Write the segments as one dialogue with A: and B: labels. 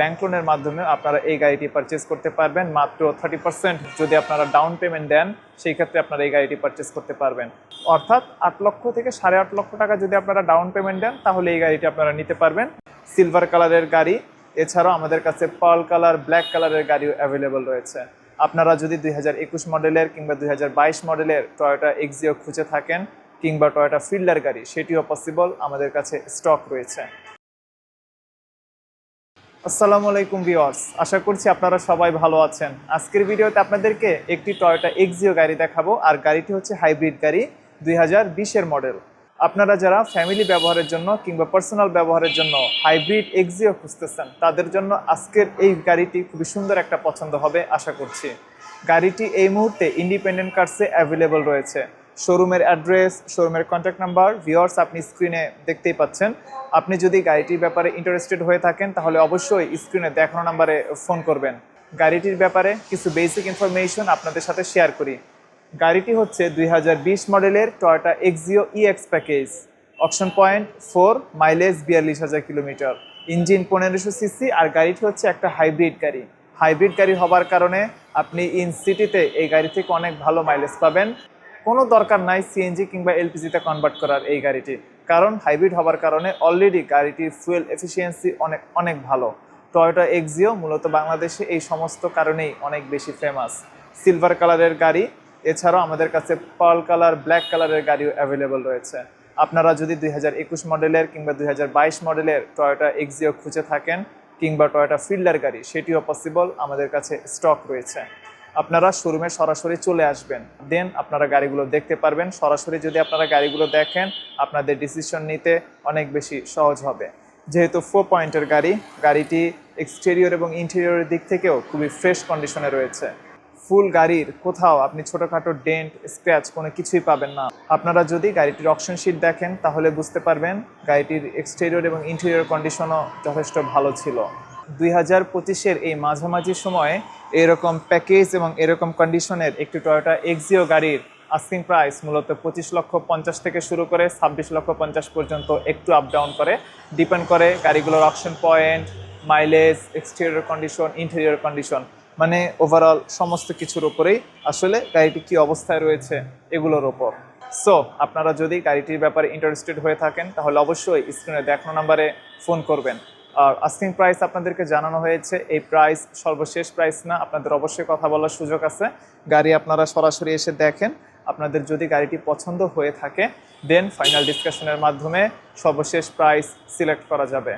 A: Bank লোনের মাধ্যমে আপনারা এই গাড়িটি পারচেস করতে পারবেন। মাত্র থার্টি পার্সেন্ট যদি আপনারা ডাউন পেমেন্ট দেন, সেই ক্ষেত্রে আপনারা এই গাড়িটি পারচেস করতে পারবেন। অর্থাৎ আট লক্ষ থেকে সাড়ে আট লক্ষ টাকা যদি আপনারা ডাউন পেমেন্ট দেন, তাহলে এই গাড়িটি আপনারা নিতে পারবেন। সিলভার কালারের গাড়ি, এছাড়াও আমাদের কাছে পার্ল কালার ব্ল্যাক কালারের গাড়িও অ্যাভেলেবল রয়েছে। আপনারা যদি দুই হাজার একুশ মডেলের কিংবা দুই হাজার বাইশ মডেলের টয়োটা এক্সিও খুঁজে থাকেন, কিংবা টয়োটা ফিল্ডার গাড়ি, সেটিও পসিবল আমাদের কাছে স্টক রয়েছে। আসসালামু আলাইকুম ভিউয়ার্স, আশা করছি আপনারা সবাই ভালো আছেন। আজকের ভিডিওতে আপনাদেরকে একটি টয়োটা এক্সিও গাড়ি দেখাবো, আর গাড়িটি হচ্ছে হাইব্রিড গাড়ি দুই হাজার মডেল। আপনারা যারা ফ্যামিলি ব্যবহারের জন্য কিংবা পার্সোনাল ব্যবহারের জন্য হাইব্রিড এক্সিও খুঁজতেছেন, তাদের জন্য আজকের এই গাড়িটি খুবই সুন্দর একটা পছন্দ হবে, আশা করছি। গাড়িটি এই মুহূর্তে ইন্ডিপেন্ডেন্ট কার্সে অ্যাভেলেবল রয়েছে। শোরুমের অ্যাড্রেস, শোরুমের কন্ট্যাক্ট নাম্বার ভিওর্স আপনি স্ক্রিনে দেখতেই পাচ্ছেন। আপনি যদি গাড়িটির ব্যাপারে ইন্টারেস্টেড হয়ে থাকেন, তাহলে অবশ্যই স্ক্রিনে দেখানো নাম্বারে ফোন করবেন। গাড়িটির ব্যাপারে কিছু বেসিক ইনফরমেশন আপনাদের সাথে শেয়ার করি। গাড়িটি হচ্ছে দুই হাজার বিশ মডেলের Toyota Axio EX package option point four mileage বিয়াল্লিশ হাজার কিলোমিটার। ইঞ্জিন পনেরোশো সিসি আর গাড়িটি হচ্ছে একটা হাইব্রিড গাড়ি। হাইব্রিড গাড়ি হবার কারণে আপনি ইন সিটিতে এই গাড়ি থেকে অনেক ভালো মাইলেজ পাবেন। কোনো দরকার নাই সিএনজি কিংবা এলপিজিতে কনভার্ট করার এই গাড়িটি। কারণ হাইব্রিড হওয়ার কারণে অলরেডি গাড়িটির ফুয়েল এফিসিয়েন্সি অনেক অনেক ভালো। টয়োটা এক্সিও মূলত বাংলাদেশে এই সমস্ত কারণেই অনেক বেশি ফেমাস সিলভার কালারের গাড়ি, এছাড়াও আমাদের কাছে পার্ল কালার ব্ল্যাক কালারের গাড়িও অ্যাভেলেবল রয়েছে। আপনারা যদি দুই হাজার একুশ মডেলের কিংবা দুই হাজার বাইশ মডেলের টয়োটা এক্সিও খুঁজে থাকেন কিংবা টয়োটা ফিল্ডার গাড়ি, সেটিও পসিবল আমাদের কাছে স্টক রয়েছে। আপনারা শোরুমে সরাসরি চলে আসবেন। দেন আপনারা গাড়িগুলো দেখতে পারবেন। সরাসরি যদি আপনারা গাড়িগুলো দেখেন, আপনাদের ডিসিশন নিতে অনেক বেশি সহজ হবে। যেহেতু ফোর পয়েন্টের গাড়ি, গাড়িটি এক্সটেরিয়র এবং ইন্টেরিয়রের দিক থেকেও খুবই ফ্রেশ কন্ডিশনে রয়েছে। ফুল গাড়ির কোথাও আপনি ছোটোখাটো ডেন্ট স্ক্র্যাচ কোনো কিছুই পাবেন না। আপনারা যদি গাড়িটির অপশন শিট দেখেন, তাহলে বুঝতে পারবেন গাড়িটির এক্সটেরিয়র এবং ইন্টেরিয়র কন্ডিশনও যথেষ্ট ভালো ছিল। দুই হাজার পঁচিশের এই মাঝামাঝি সময়ে এরকম প্যাকেজ এবং এরকম কন্ডিশনের একটি টয়োটা এক্সিও গাড়ির আস্কিং প্রাইস মূলত পঁচিশ লক্ষ পঞ্চাশ থেকে শুরু করে ছাব্বিশ লক্ষ পঞ্চাশ পর্যন্ত একটু আপ ডাউন করে। ডিপেন্ড করে গাড়িগুলোর option point mileage exterior condition interior condition মানে ওভারঅল সমস্ত কিছুর উপরেই আসলে গাড়িটি কী অবস্থায় রয়েছে এগুলোর ওপর সো আপনারা যদি গাড়িটির ব্যাপারে ইন্টারেস্টেড হয়ে থাকেন, তাহলে অবশ্যই স্ক্রিনে দেখানো নাম্বারে ফোন করবেন। আস্কিং প্রাইস আপনাদেরকে জানানো হয়েছে, এই প্রাইস সর্বশেষ প্রাইস না, আপনাদের অবশ্যই কথা বলার সুযোগ আছে। গাড়ি আপনারা সরাসরি এসে দেখেন, আপনাদের যদি গাড়িটি পছন্দ হয়ে থাকে দেন ফাইনাল ডিসকাশনের মাধ্যমে সর্বশেষ প্রাইস সিলেক্ট করা যাবে।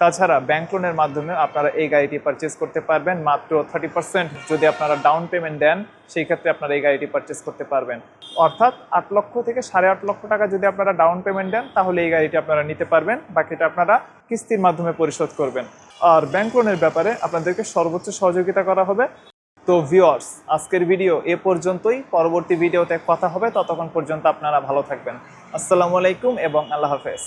A: তাছাড়া ব্যাংক লোনের মাধ্যমে আপনারা এই গাড়িটি পারচেস করতে পারবেন মাত্র থার্টি পার্সেন্ট যদি আপনারা ডাউন পেমেন্ট দেন, সেই ক্ষেত্রে আপনারা এই গাড়িটি পারচেস করতে পারবেন। অর্থাৎ আট লক্ষ থেকে সাড়ে আট লক্ষ টাকা যদি আপনারা ডাউন পেমেন্ট দেন, তাহলে এই গাড়িটি আপনারা নিতে পারবেন, বাকিটা আপনারা কিস্তির মাধ্যমে পরিশোধ করবেন। আর ব্যাংক লোনের ব্যাপারে আপনাদেরকে সর্বোচ্চ সহযোগিতা করা হবে। তো ভিওয়ার্স আজকের ভিডিও এ পর্যন্তই। পরবর্তী ভিডিওতে কথা হবে। ততক্ষণ পর্যন্ত আপনারা ভালো থাকবেন। আসসালামু আলাইকুম এবং আল্লাহ হাফেজ।